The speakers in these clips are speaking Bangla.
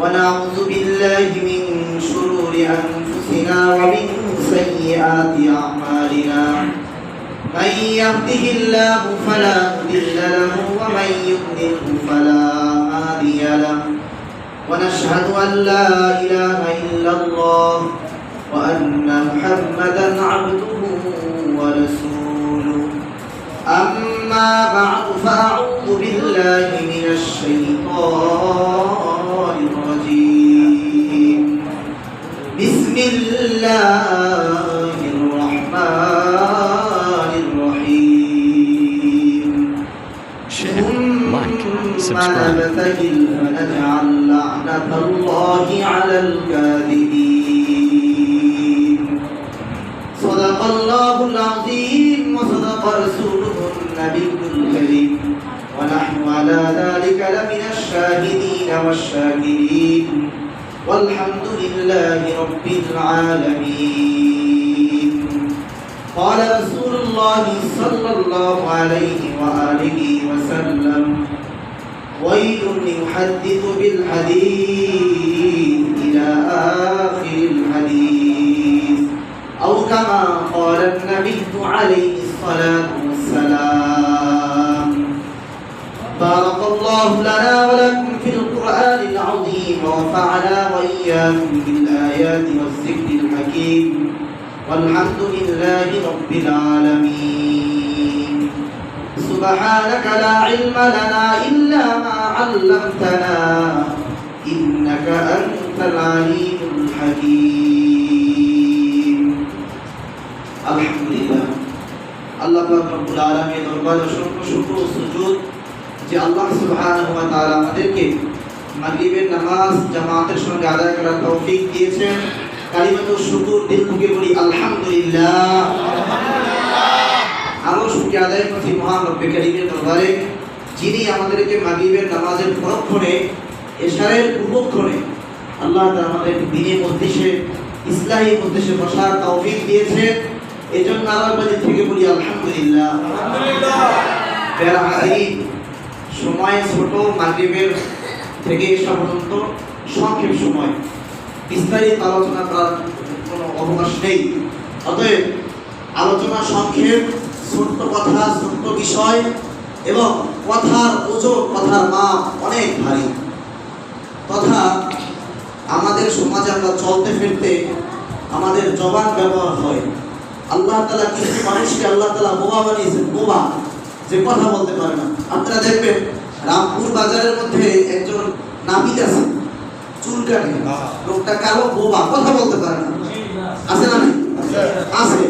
ونعوذ بالله من شرور أنفسنا ومن سيئات أعمالنا. من يهده الله فلا مضل له ومن يضلله فلا هادي له. ونشهد أن لا إله إلا الله وأن محمدا عبده ورسوله. أما بعد بسم الله الرحمن الرحيم. ثم. نبتهل فنجعل لعنة الله على الكاذبين. صدق الله العظيم وصدق رسوله النبي الكريم. ونحن على ذلك لمن الشاهدين والشاكرين. والحمد لله رب العالمين. قال رسول الله صلى الله عليه وآله وسلم ويل يحدث بالحديث إلى آخر الحديث. أو كما قال النبي عليه الصلاة والسلام بارك الله لنا العظيم ونفعنا وإياكم بالآيات والذكر الحكيم والحمد لله رب العالمين سبحانك لا علم لنا إلا ما علمتنا إنك أنت العليم الحكيم الحمد لله আল্লাহ পাক রব্বুল আলামিন দরবারে অসংখ্য শুকর ও সুজুদ যে আল্লাহ সুবহানাহু ওয়া তাআলা আমাদেরকে মাগরিবের নামাজ জামাতের সঙ্গে আদায় করার তৌফিক দিয়েছেন। কালিমাতু শুকুর দিল থেকে বলি আলহামদুলিল্লাহ। আরও শুকরিয়া আদায় করছি মহান রব্বে কারিমের দরবারে যিনি আমাদেরকে মাগরিবের নামাজের পরক্ষণে এশারের পূর্বক্ষণে আল্লাহ তাআলা আমাদের দিনের উদ্দেশ্যে ইসলাহী উদ্দেশ্যে বসার তৌফিক দিয়েছেন। এজন্য আল্লাহর বাড়ি থেকে বলি আলহামদুলিল্লাহ। সময় ছোট মাগরিবের থেকে এসা পর্যন্ত সংক্ষেপ সময় বিস্তারিত আলোচনা করার কোনো অবকাশ নেই। অতএব আলোচনা সংক্ষেপ, ছোট্ট কথা, ছোট্ট বিষয় এবং কথার ওজন, কথার মাপ অনেক ভারী। তথা আমাদের সমাজে আমরা চলতে ফিরতে আমাদের জবান ব্যবহার হয়। আল্লাহ তালা কিছু মানুষকে আল্লাহ তালা বোবা বানিয়েছেন, বোবা। যে কথা বলতে পারে না। আপনারা দেখবেন রামপুর বাজারের মধ্যে একজন নাবিক আছে চুল কাটে। লোকটা কালো বোবা কথা বলতে পারে না। আছে না আছে।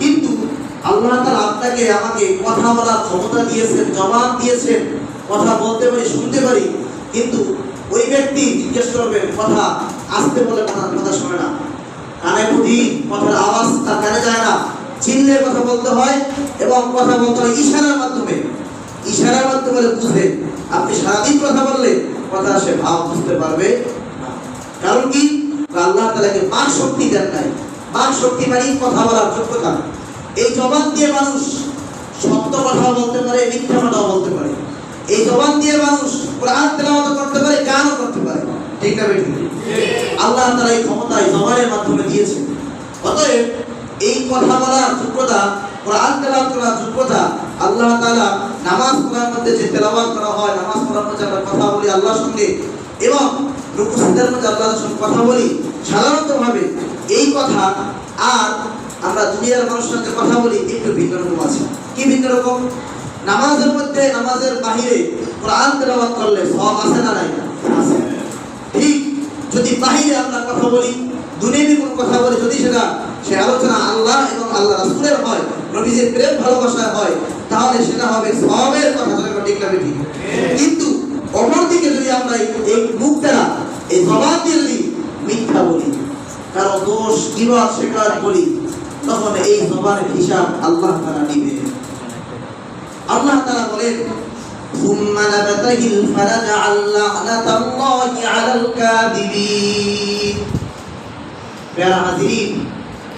কিন্তু আল্লাহ তাআলা আপনাকে আমাকে কথা বলার ক্ষমতা দিয়েছেন জবাব দিয়েছেন কথা বলতে পারি শুনতে পারি। কিন্তু ওই ব্যক্তি জিজ্ঞেস করবে কথা আসতে বলে কথা কথা শোনে না। কানে বুঝি কথার আওয়াজ তার কানে যায় না। চিনলে কথা বলতে হয় এবং কথা বলতে হয় ইশারার মাধ্যমে। ইশারার মাধ্যমে বুঝে আপনি সারাদিন কথা বললে কথা সে ভাব বুঝতে পারবে কারণ কি? আল্লাহ তালাকে বাক শক্তি দেন নাই। বাক শক্তি মানে কথা বলার যোগ্যতা। এই জবান দিয়ে মানুষ সত্য কথা বলতে পারে, মিথ্যা কথাও বলতে পারে। এই জবান দিয়ে মানুষ কোরআন তেলাওয়াত করতে পারে, গানও করতে পারে। ঠিক না বেঠিক? আল্লাহ তাআলা এই ক্ষমতা এই জবানের মাধ্যমে দিয়েছে অতএব এই কথা বলার যোগ্যতা কোরআন তেলাওয়াত করার যোগ্যতা আল্লাহ তাআলা নামাজ পড়ার মধ্যে যে তেলাওয়াত করা হয়, নামাজ পড়ার মধ্যে আমরা কথা বলি আল্লাহর সঙ্গে এবং রুকু সিজদার মধ্যে আল্লাহর সঙ্গে কথা বলি, সাধারণতভাবে এই কথা আর আমরা দুনিয়ার মানুষের সঙ্গে কথা বলি একটু ভিন্ন রকম আছে। কি ভিন্ন রকম? নামাজের মধ্যে, নামাজের বাহিরে কোরআন তেলাওয়াত করলে সব আছে না নাই? আছে। ঠিক যদি বাহিরে আমরা কথা বলি দুনিয়াবি কোনো কথা বলি যদি সেটা সে আলোচনা আল্লাহ এবং আল্লাহ রাসূলের হয় নবীজির প্রেম ভালোবাসায় হয় তাহলে সেটা হবে সবের কথা যেটা ঠিক না ঠিক কিন্তু অপরদিকে যদি আমরা এই- এই মুখ দ্বারা এই জবান দিয়ে যদি মিথ্যা কারো দোষ কিবা স্বীকার করি তখন এই জবানের হিসাব আল্লাহ তারা নিবে আল্লাহ তারা বলেন ثم نبتهل فنجعل لعنة الله على الكاذبين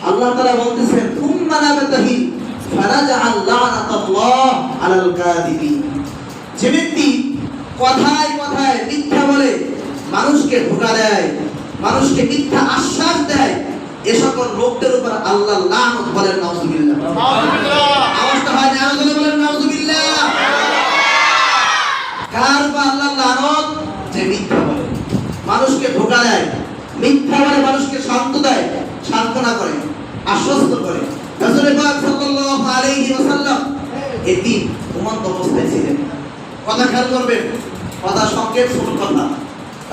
আল্লাহ তারা বলতেছেন তুম্মা নাবাতাহি ফারাজা আল্লাহ আলাল কাযিবিন। যে ব্যক্তি কথায় কথায় মিথ্যা বলে মানুষকে ধোকা দেয় মানুষকে মিথ্যা আশ্বাস দেয় এ সকল লোকদের উপর আল্লাহ লানত বলেন নাউজুবিল্লাহ। বলেন নাউজুবিল্লাহ। কার উপর আল্লাহ লানত? যে মিথ্যা বলে। মানুষকে ধোকা দেয় মিথ্যা বলে মানুষ শান্ত দেয় সান্ত্বনা করে, আশ্বস্ত করে। রাসূল পাক সাল্লাল্লাহু আলাইহি ওয়াসাল্লাম এটি ঘুমন্ত অবস্থায় ছিলেন। কথা খেয়াল করবেন, কথা সংক্ষেপ ছোট কথা।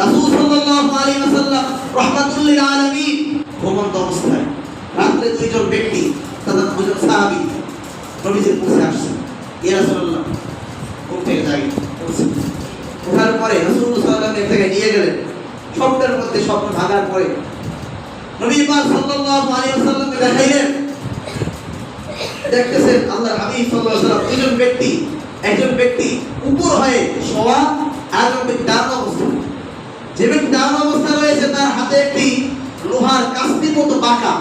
রাসূল সাল্লাল্লাহু আলাইহি ওয়াসাল্লাম রাহমাতুল লিল আলামিন ঘুমন্ত অবস্থায়। রাত্রে দুইজন ব্যক্তি তাদের দুজন সাহাবী নবীজির কাছে আসছে ইয়া রাসূলুল্লাহ, ঘুম থেকে জাগি। ওঠার পরে রাসূলুল্লাহ সাল্লাল্লাহু আলাইহি ওয়াসাল্লাম নিয়ে গেলেন। স্বপ্নের মধ্যে স্বপ্ন ভাগার পরে নবী পাক সাল্লাল্লাহু আলাইহি ওয়াসাল্লামকে দেখাইলেন, দেখতেছেন আল্লাহর হাবিব সাল্লাল্লাহু আলাইহি ওয়াসাল্লাম দুজন ব্যক্তি, একজন ব্যক্তি উপর হয়ে শোয়া আর একজন ব্যক্তি ডান অবস্থায় যে ব্যক্তি ডান অবস্থায় রয়েছে, তার হাতে একটি লোহার কাস্তির মতো বাঁকা।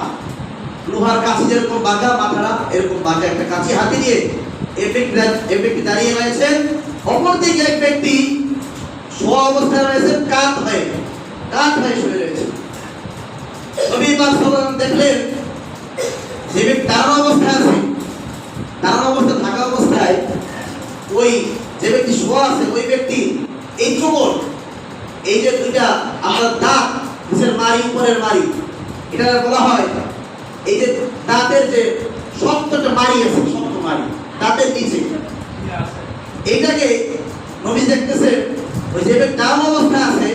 লোহার কাছি যেরকম বাঁকা মাথাটা এরকম বাঁকা একটা কাছি হাতে নিয়ে এই ব্যক্তি দা- ব্যক্তি দাঁড়িয়ে রয়েছেন। অপর দিকে এক ব্যক্তি শোয়া অবস্থায় রয়েছেন, কাত হয়ে কাত হয়ে শুয়ে রয়েছে নবী পাক সাল্লাল্লাহু দেখলেন যে ব্যক্তি দাঁড়ানো অবস্থায় আছে। দাঁড়ানো অবস্থায় থাকা অবস্থায় ওই যে ব্যক্তি শোয়া আছে ওই ব্যক্তি এই এই যে দুইটা আমরা দাঁত নিচের মারি উপরের মারি এটা বলা হয় এই যে দাঁতের যে শক্ত একটা মারি আছে শক্ত মারি দাঁতের নিচে। এইটাকে নবী দেখতেছে ওই যে ব্যক্তি অবস্থায় আছে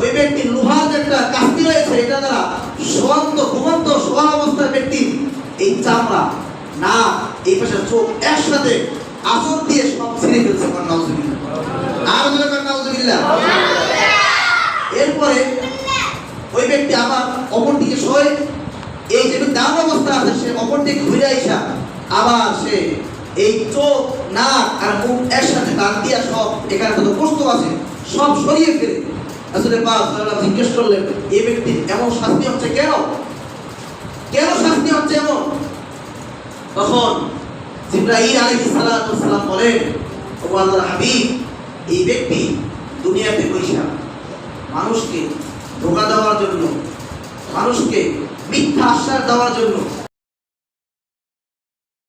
ওই ব্যক্তি লোহার একটা কাস্তি রয়েছে, এটা দ্বারা শোয়ান্ত ঘুমন্ত শোয়া অবস্থার ব্যক্তি, এই চামড়া না, এই পাশে চোখ একসাথে আসর দিয়ে সব ছিঁড়ে ফেলছে এরপরে ওই ব্যক্তি আবার অপর দিকে শোয়, এই যে দাম অবস্থা আছে, সে অপর দিকে ঘুরে আইসা আবার সে এই চোখ, নাক আর মুখ একসাথে দান দিয়া সব এখানে কত কষ্ট আছে, সব সরিয়ে ফেলে। আসলে সাল্লাল্লাহু জিজ্ঞেস করলেন এই ব্যক্তির এমন শাস্তি হচ্ছে কেন? কেন শাস্তি হচ্ছে এমন? তখন আলাইহিস সালাতু ওয়াসসালাম বলেন, ও আল্লাহর হাবিব, এই ব্যক্তি দুনিয়াতে বৈশা। মানুষকে ধোকা দেওয়ার জন্য, মানুষকে মিথ্যা আশ্বাস দেওয়ার জন্য